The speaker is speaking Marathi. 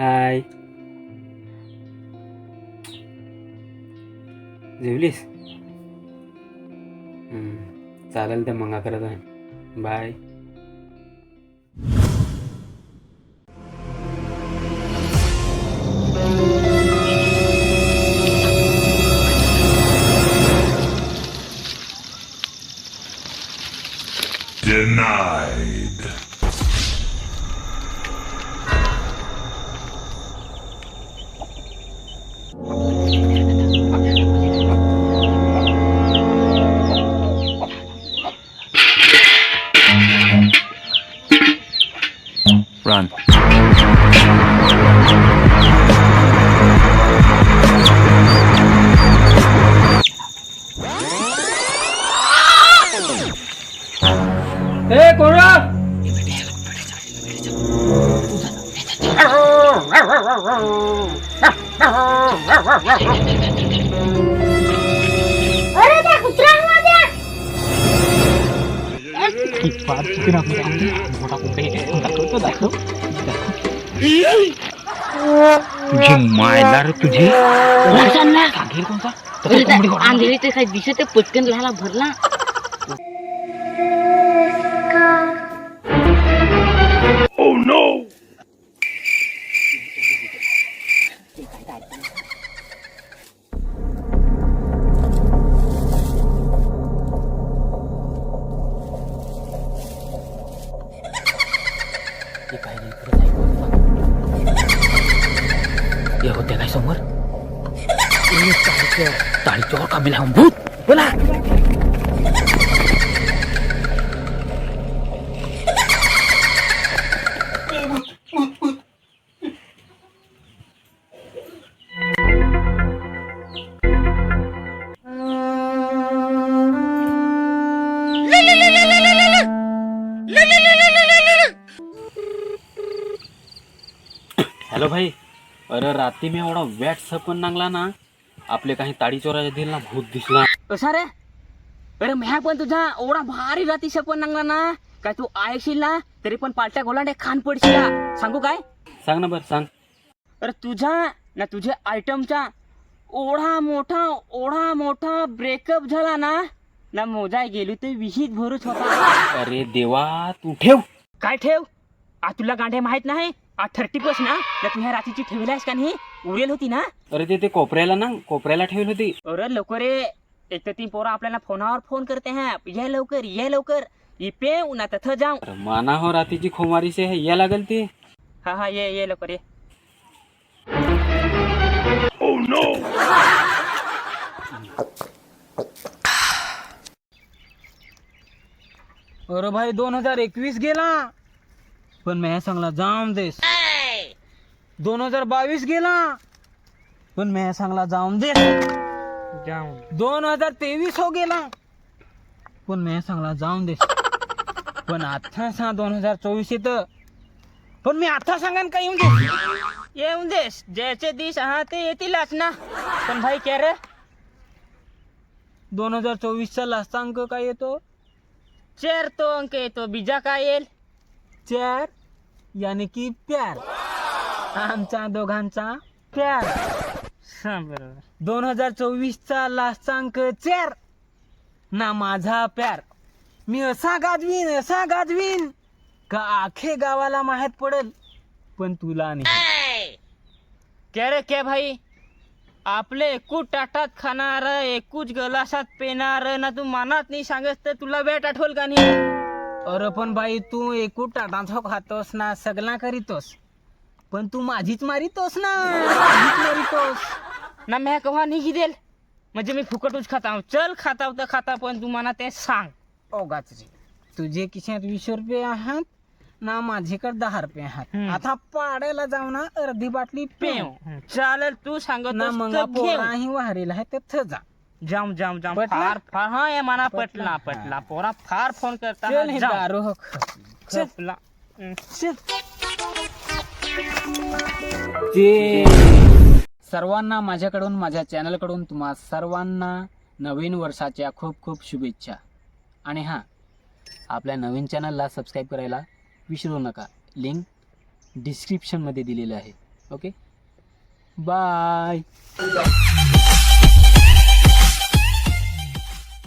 हाय जेवलीस चालेल तर मग अकरा बाय ए कोणा अरे त्या कुत्र्यांमध्ये तुझी मायला रे तुझी आंधळी ते काही दिसत पटकन लहाला भरला हे होते काय समोर ताळीचोर का मिला भूत बोला हॅलो भाई अरे रात्री मी एवढा वॅट सपन नांगला ना आपले काही ताडी चोराच्या दिल ना भूत दिसला. कसा रे? अरे म्या पण तुझा एवढा भारी राती सपन नांगला ना काय तू ऐकशील ना तरी पण पालट्या गोलांडे खान पडशील हा. सांगू काय? सांग ना बरं सांग. अरे तुझा ना तुझ्या आयटमचा ओढा मोठा ओढा मोठा ब्रेकअप झाला ना ना मोजाय गेली तर विहित भरूच होता. अरे देवा तू ठेव. काय ठेव? आ तुला गांठे माहीत नाही? थर्टी प्लस ना? ना तू ह्या रात्रीची ठेवल्यास का नाही? उरेल होती ना? अरे ते ते कोपऱ्याला ना कोपऱ्याला ठेवली होती. अरे लवकर रे एक तर ती पोरं आपल्याला फोनावर फोन करते हैं. ये लवकर ये लवकर. इपे उन्हा तथ जाऊ. अरे माना हो रातीची खोमारी से है या लागल ती. हा हा ये ये लवकर ये. अरे भाई दोन हजार एकवीस गेला. पण मी हे सांगला जाम देस. दोन हजार बावीस गेला. पण मी हे सांगला जाम देस. दोन हजार तेवीस हो गेला. पण मी हे सांगला जाऊन देस. पण आता सांग दोन हजार चोवीस येत पण मी आता सांगा का येऊन दे येऊन देस. ज्याचे दिस आहात ते येतीलच ना. पण भाई क्या रे? दोन हजार चोवीसचा लास्ट अंक काय येतो? चार तो अंक येतो. बीजा काय येईल? चार यानी की प्यार. आमचा दोघांचा प्यार. हा, बरोबर. दोन हजार चोवीसचा लास्टचा अंक चार ना माझा प्यार. मी असा गाजवीन असा गाजवीन का आखे गावाला माहीत पडेल पण तुला नाही. क्या रे क्या भाई? आपले एकूच ताटात खाणार एकूच गलासात पेणार ना तू मनात नाही सांगत तर तुला वेट आठवल का नाही? अरे पण बाई तू एकूट टाटाचो खातोस ना सगळा करीतोस. पण तू माझीच मारितोस ना. माझीच मारितोस. ना मी कव्हा नाही देल? म्हणजे मी फुकटच खाता. चल खाता तर खाता पण तू मला ते सांग. ओगाच तुझे खिशात वीस रुपये आहात ना माझेकडे दहा रुपये आहात. आता पाड्याला जाऊ ना अर्धी बाटली पेव चालेल तू सांगत ना मग. पोराही वाहरीला आहे तर जा. जाम जाम जाम. पटला? फार फार हा ये मना पटला? पटला पोरा फार फोन करता चल हे जाम. दारू हो खपला. हं. ते सर्वांना माझ्याकडून माझ्या चॅनलकडून तुम्हा सर्वांना नवीन वर्षाच्या खूप खूप शुभेच्छा. आणि हां आपल्या नवीन चॅनलला सबस्क्राईब करायला विसरू नका. लिंक डिस्क्रिप्शनमध्ये दिलेलं आहे. Okay bye